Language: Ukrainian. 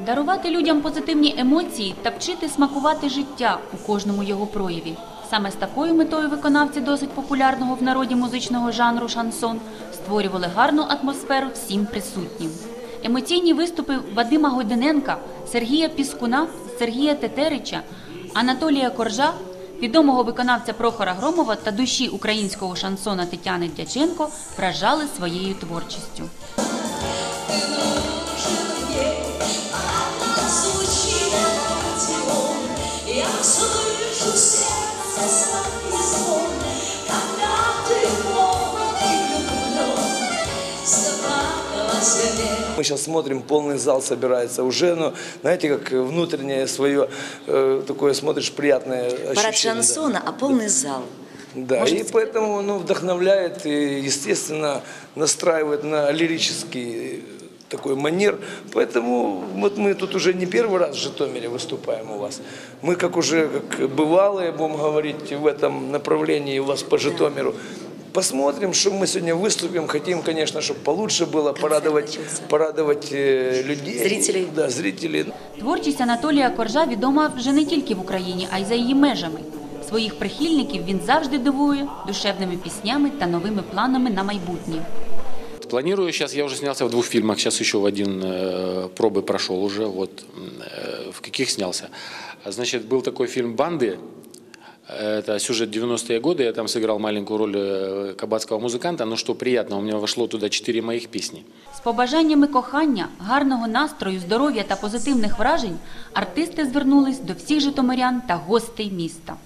Дарувати людям позитивні емоції та вчити смакувати життя у кожному його прояві. Саме з такою метою виконавці досить популярного в народі музичного жанру шансон створювали гарну атмосферу всім присутнім. Емоційні виступи Вадима Гойдиненка, Сергія Піскуна, Сергія Тетерича, Анатолія Коржа, відомого виконавця Прохора Громова та душі українського шансона Тетяни Дяченко вражали своєю творчістю. Мы сейчас смотрим, полный зал собирается уже, но знаете, как внутреннее свое э, такое смотришь приятное ощущение. Парад да. шансона, а полный зал. Да, Может и быть, поэтому ну, вдохновляет и, естественно, настраивает на лирический такой манер. Поэтому вот мы тут уже не первый раз в Житомире выступаем у вас. Мы как уже как бывалые, будем говорить, в этом направлении у вас по Житомиру. Посмотрим, что мы сегодня выступим. Хотим, конечно, чтобы получше было, порадовать, начался. порадовать э, людей. Зрителей. Да, зрителей. Творчість Анатолія Коржа відома вже не тільки в Україні, а й за її межами. Своїх прихильників він завжди дивує душевними піснями та новими планами на майбутнє. Планирую сейчас, я уже снялся в двух фильмах, сейчас еще в один э, пробы прошел уже, вот э, в каких снялся. А, Значит, был такой фильм «Банды», Это сюжет 90-е годы, я там сыграл маленькую роль э, кабацького музиканта, ну что приятно, у меня вошло туда 4 моїх пісні. З побажаннями кохання, гарного настрою, здоров'я та позитивних вражень артисти звернулись до всіх житомирян та гостей міста.